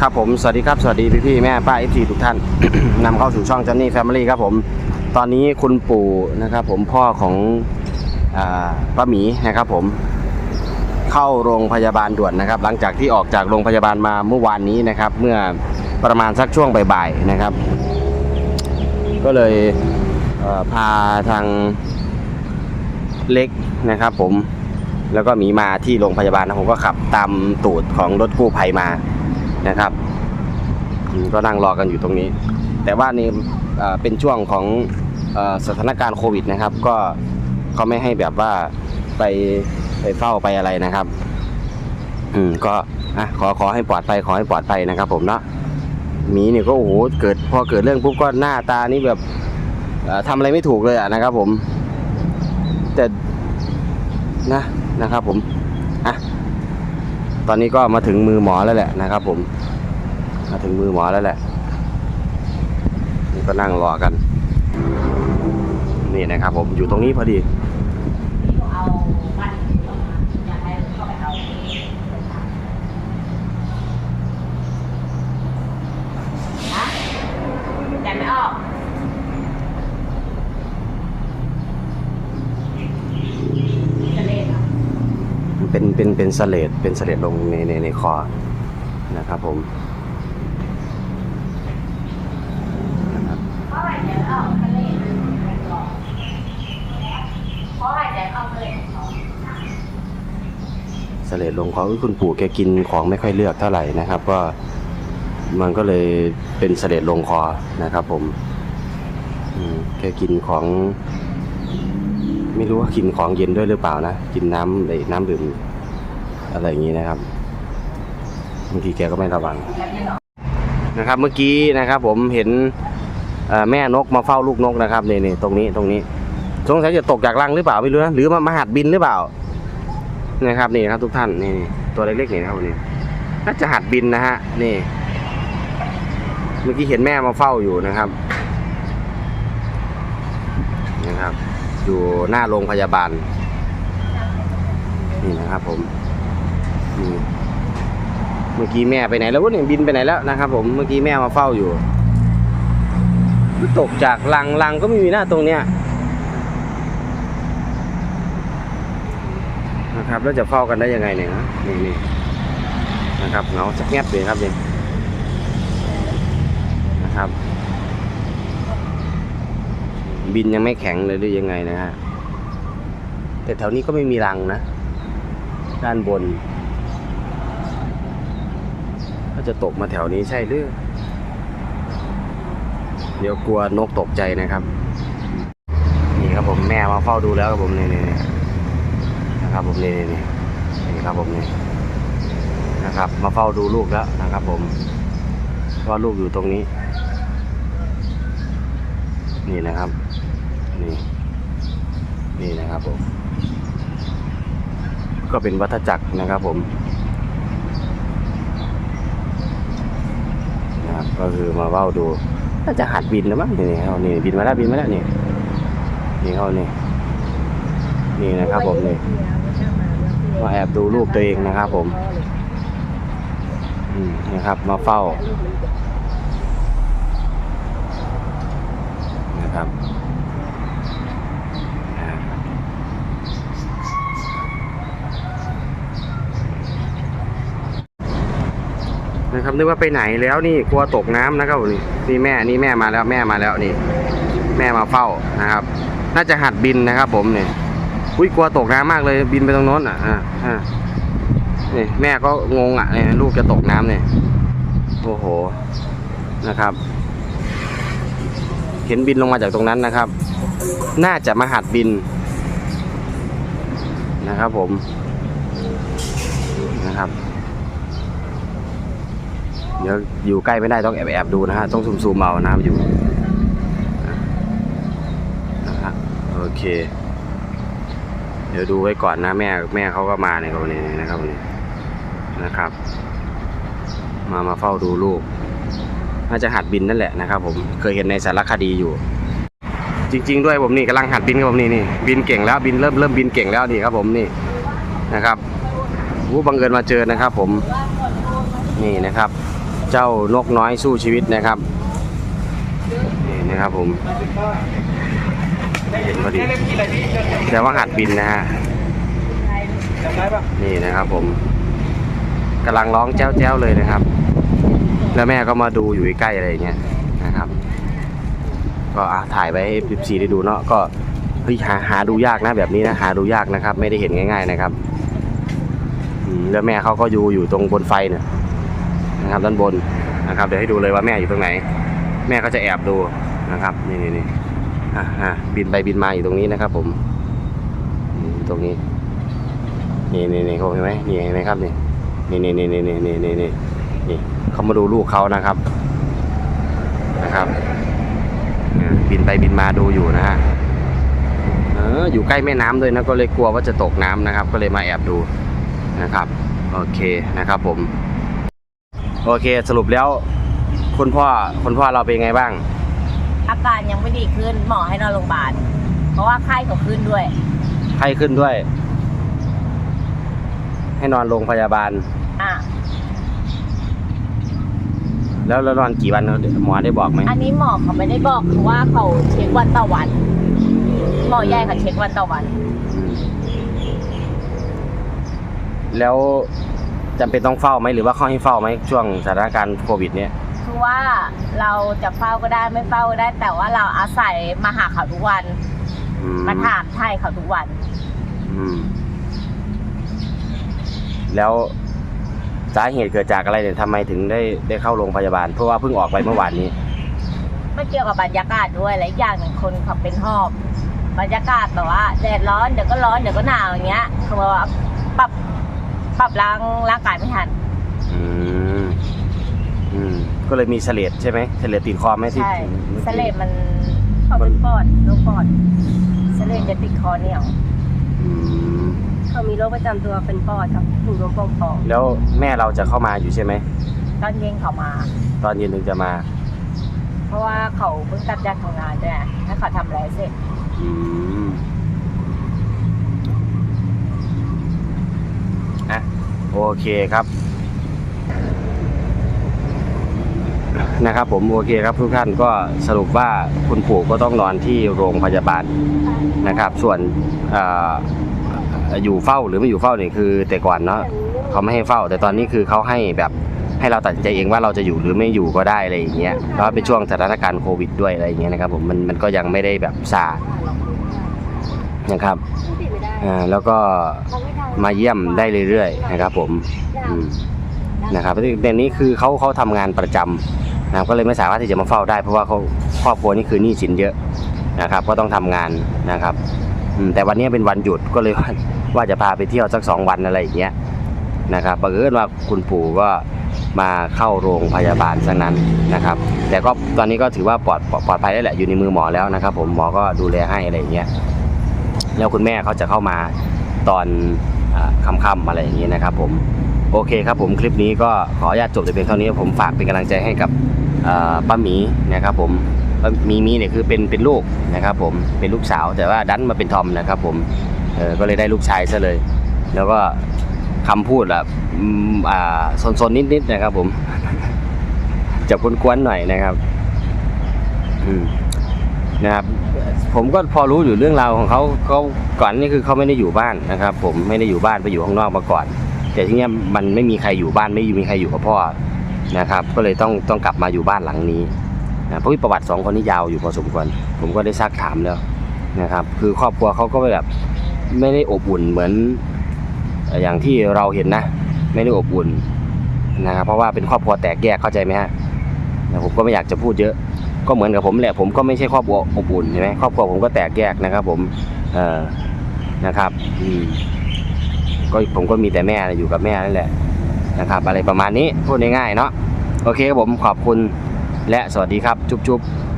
ครับผมสวัสดีครับสวัสดีพี่พี่แม่ป้าเอฟซีทุกท่านนำเข้าสู่ช่องจันนี่แฟมิลี่ครับผม ตอนนี้คุณปู่นะครับ ผมพ่อของอป้าหมีนะครับผมเข้าโรงพยาบาลด่วนนะครับ หลังจากที่ออกจากโรงพยาบาลมาเมื่อวานนี้นะครับ เมื่อประมาณสักช่วงบ่ายๆนะครับ ก็เลยเพาทางเล็กนะครับ ผมแล้วก็หมีมาที่โรงพยาบาลนะผมก็ขับตามตูดของรถกู้ภัยมา นะครับอืมก็นั่งรอกันอยู่ตรงนี้ แต่ว่านี่เป็นช่วงของอสถานการณ์โควิดนะครับ ก็เขาไม่ให้แบบว่าไปไปเฝ้าไปอะไรนะครับ อืมก็อะขอขอให้ปลอดภัยขอให้ปลอดภัยนะครับ ผมเนาะหมีเนี่ยก็โอ้โหเกิดพอเกิดเรื่องปุ๊บก็หน้าตานี่แบบเอ่อทำอะไรไม่ถูกเลยอะนะครับ ผม แต่นะนะครับ ผมอะ ตอนนี้ก็มาถึงมือหมอแล้วแหละนะครับผม มาถึงมือหมอแล้วแหละ นี่ก็นั่งรอกัน นี่นะครับผมอยู่ตรงนี้พอดี เอาบ้านเข้ามาอยากให้เข้าไปเอาเองฮะใจไม่ออกจะเล่นเหรอ เป็นเป็นเสเลดเป็นสเลดลงในในในคอนะครับผมนะครับเพราใจไม่ออกทะเลไปก่อนเพราะอะไรใจเข้าทะเลก่อนสเลดลงคออุ๊ยคุณปู่แกกินของไม่ค่อยเลือกเท่าไหร่นะครับก็มันก็เลยเป็นเสลดลงคอนะครับ ผมอืมแกกินของ ไม่รู้ว่ากินของเย็นด้วยหรือเปล่านะ กินน้ำไอ้น้ำดื่ม อะไรอย่างนี้นะครับบางทีแกก็ไม่ระวังนะครับ เมื่อกี้นะครับ ผมเห็นแม่นกมาเฝ้าลูกนกนะครับนี่นี่ตรงนี้ตรงนี้สงสัยจะตกจากรังหรือเปล่าไม่รู้นะหรือมามาหัดบินหรือเปล่า นะครับนี่ครับทุกท่านนี่นี่ตัวเล็กๆนี่นะครับนี่น่าจะหัดบินนะฮะนี่ เมื่อกี้เห็นแม่มาเฝ้าอยู่นะครับนะครับ อยู่หน้าโรงพยาบาล นี่นะครับผม นี่เมื่อกี้แม่ไปไหนแล้ววะเนี่ยบินไปไหนแล้วนะครับ ผมเมื่อกี้แม่มาเฝ้าอยู่ตกจากลังลังก็ไม่มีหน้าตรงเนี้ยนะครับแล้วจะเฝ้ากันได้ยังไงเนี่ยนะนี่นี่นะครับเหงาสักแงบเลยครับเนี่นะครับ บินยังไม่แข็งเลยหรือยังไงนะฮะแต่แถวนี้ก็ไม่มีรังนะ ด้านบน ก็จะตกมาแถวนี้ใช่หรือ เดี๋ยวกลัวนกตกใจนะครับ นี่ครับผมแม่มาเฝ้าดูแล้วครับผมนี่นี่นี่นะครับผมนี่นี่นี่นี่ครับผมนี่นะครับ มาเฝ้าดูลูกแล้วนะครับ ผมว่าลูกอยู่ตรงนี้ นี่นะครับ นี่ นี่นะครับผมก็เป็นวัฏจักรนะครับผม นะครับ ก็คือมาเฝ้าดูน่าจะหัดบินแล้วมั้งนี่เขานี่บินมาแล้วบินมาแล้วนี่นี่เขานี่นี่นะครับผมนี่มาแอบดูลูกตัวเองนะครับผมอืมนะครับ มาเฝ้านะครับอ่า นะครับนึกว่าไปไหนแล้วนี่กลัวตกน้ำนะครับผมนี่นี่แม่นี่แม่มาแล้วแม่มาแล้วนี่ แม่มาเฝ้านะครับ น่าจะหัดบินนะครับ ผมเนี่ยอุ้ยกลัวตกน้ำมากเลยบินไปตรงโน้นอะอ่านี่แม่ก็งงอะเนี่ยลูกจะตกน้ำเนี่ยโอ้โหนะครับ เห็นบินลงมาจากตรงนั้นนะครับ น่าจะมาหัดบินนะครับผมนะครับ เดี๋ยวอยู่ใกล้ไม่ได้ต้องแอบแอบๆดูนะฮะต้องซูมซูมๆเอานะอยู่นะฮะโอเค เดี๋ยวดูไว้ก่อนนะแม่แม่เขาก็มาในกรณีนี้นะครับวันนี้นะครับ มามาเฝ้าดูลูกน่าจะหัดบินนั่นแหละนะครับผมเคยเห็นในสารคดีอยู่ จริง ๆ ด้วยผมนี่กำลังหัดบินครับผมนี่นี่บินเก่งแล้วบินเริ่มเริ่มบินเก่งแล้วนี่ครับผมนี่นะครับวู้บังเอิญมาเจอนะครับ ผมนี่นะครับ เจ้านกน้อยสู้ชีวิตนะครับนี่นะครับผมเห็นพอดีแต่ว่าหัดบินนะฮะนี่นะครับผมกำลังร้องแจ้วๆเลยนะครับ แล้วแม่ก็มาดูอยู่ใกล้ๆอะไรอย่างเงี้ยนะครับ ก็อะถ่ายไว้ให้สิบสี่ได้ดูเนาะก็เฮ้ยหาหาดูยากนะแบบนี้นะหาดูยากนะครับ ไม่ได้เห็นง่าย ๆนะครับแล้วแม่เขาก็อยู่อยู่ตรงบนไฟเนี่ย นะครับด้านบนนะครับ เดี๋ยวให้ดูเลยว่าแม่อยู่ตรงไหน แม่ก็จะแอบดูนะครับ นี่นี่นี่อะอะบินไปบินมาอยู่ตรงนี้นะครับ ผมตรงนี้ นี่นี่นี่เขาเห็นไหมนี่เห็นไหมครับนี่นี่นี่นี่นี่นี่นี่นี่นี่เขามาดูลูกเขานะครับนะครับบินไปบินมาดูอยู่นะฮะเอออยู่ใกล้แม่น้ำด้วยนะก็เลยกลัวว่าจะตกน้ำนะครับ ก็เลยมาแอบดูนะครับ โอเคนะครับผม โอเคสรุปแล้ว คุณพ่อคุณพ่อเราเป็นไงบ้าง อาการยังไม่ดีขึ้นหมอให้นอนโรงพยาบาล เพราะว่าไข้เขาขึ้นด้วย ไข้ขึ้นด้วย ให้นอนโรงพยาบาล อะ แล้วแล้วนอนกี่วันหมอได้บอกไหมอันนี้หมอเขาไม่ได้บอกคือว่าเขาเช็ควันต่อวัน หมอใหญ่เขาเช็ควันต่อวันอืมแล้ว จำเป็นต้องเฝ้าไหมหรือว่าเขาให้เฝ้าไหมช่วงสถานการณ์โควิดเนี่ย คือว่าเราจะเฝ้าก็ได้ไม่เฝ้าก็ได้ แต่ว่าเราอาศัยมาหาเขาทุกวันอืมมาถามไทยเขาทุกวัน อืม แล้วสาเหตุเกิดจากอะไรเนี่ยทำไมถึงได้ได้เข้าโรงพยาบาล เพราะว่าเพิ่งออกไปเมื่อวานนี้ ไม่เกี่ยวกับบรรยากาศด้วยและอีกอย่างหนึ่งคนเขาเป็นหอบบรรยากาศแบบว่าแดดร้อนเดี๋ยวก็ร้อนเดี๋ยวก็หนาวอย่างเงี้ยเขาบอกว่าปรับ ปรับร่างร่างกายไม่ทัน อืมอืมก็เลยมีเสลดใช่ไหมเสลดติดคอไหมที่ใช่มื่อกี้ เสลดมันเขาเป็นปอดโรคปอดเสลดจะติดคอเหนียวอืมเขามีโรคประจำตัวเป็นปอดครับถุงลมโป่งพองแล้วแม่เราจะเข้ามาอยู่ใช่ไหม ตอนเย็นเขามา ตอนเย็นถึงจะมาเพราะว่าเขาเพิ่งกลับจากทำงานด้วยให้เขาทำอะไรเสร็จอืมอะ โอเคครับ นะครับผมโอเคครับทุกท่านก็สรุปว่าคุณปู่ก็ต้องนอนที่โรงพยาบาลนะครับ ส่วนออยู่เฝ้าหรือไม่อยู่เฝ้าเนี่ยคือ แต่ก่อนเนาะเขาไม่ให้เฝ้า แต่ตอนนี้คือเขาให้แบบให้เราตัดใจเองว่าเราจะอยู่หรือไม่อยู่ก็ได้อะไรอย่างเงี้ยเพราะว่าเป็นช่วงสถานการณ์โควิดด้วยอะไรอย่างเงี้ยนะครับผมมันมันก็ยังไม่ได้แบบซานะครับ แล้วก็มาเยี่ยมได้เรื่อยๆนะครับผมมนะครับแต่นี้คือเขาเขาทำงานประจำนะครับก็เลยไม่สามารถที่จะมาเฝ้าได้ เพราะว่าเขาครอบครัวนี่คือหนี้สินเยอะนะครับ ก็ต้องทำงานนะครับแต่วันนี้เป็นวันหยุดก็เลยว่าวาจะพาไปเที่ยวสักสองวันอะไรอย่างเงี้ยนะครับบังเอิญว่าคุณปู่ก็มาเข้าโรงพยาบาลซะนั้นนะครับ แต่ก็ตอนนี้ก็ถือว่าปลอดปลอดภัยแล้แหละอยู่ในมือหมอแล้วนะครับ ผมหมอก็ดูแลให้อะไรอย่างเงี้ย แล้วคุณแม่เขาจะเข้ามาตอนอค่ำๆอะไรอย่างเงี้นะครับผมโอเคครับผมคลิปนี้ก็ขออนุญาตจบแต่เพียงเท่านี้ผมฝากเป็นกำลังใจให้กับป้าหมีนะครับผมป้ามีมีเนี่ยคือเป็นเป็นลูกนะครับผมเป็นลูกสาวแต่ว่าดันมาเป็นทอมนะครับผมก็เลยได้ลูกชายซะเลย แล้วก็คำพูดแบบอ่าซนๆนิดๆนะครับผมจะกวนๆหน่อยนะครับอืมนะครับ ผมก็พอรู้อยู่เรื่องราวของเขาเขาก่อนนี่คือเขาไม่ได้อยู่บ้านนะครับ ผมไม่ได้อยู่บ้านไปอยู่ข้างนอกมาก่อน แต่ที่เนี้ยมันไม่มีใครอยู่บ้านไม่มีใครอยู่กับพ่อนะครับ ก็เลยต้องต้องกลับมาอยู่บ้านหลังนี้นะเพราะว่าประวัติสองคนนี้ยาวอยู่พอสมควรผมก็ได้ซักถามแล้วนะครับ คือครอบครัวเขาก็แบบไม่ได้อบอุ่นเหมือนอย่างที่เราเห็นนะ ไม่ได้อบอุ่นนะครับเพราะว่าเป็นครอบครัวแตกแยกเข้าใจไหมฮะผมก็ไม่อยากจะพูดเยอะ ก็เหมือนกับผมแหละผมก็ไม่ใช่ครอบครัวอบอุ่นใช่ไหมครอบครัวผมก็แตกแยกนะครับ ผมเออนะครับอืมก็ผมก็มีแต่แม่อยู่กับแม่นั่นแหละนะครับ อะไรประมาณนี้พูดง่ายๆเนาะโอเคครับผมขอบคุณและสวัสดีครับ จุ๊บๆ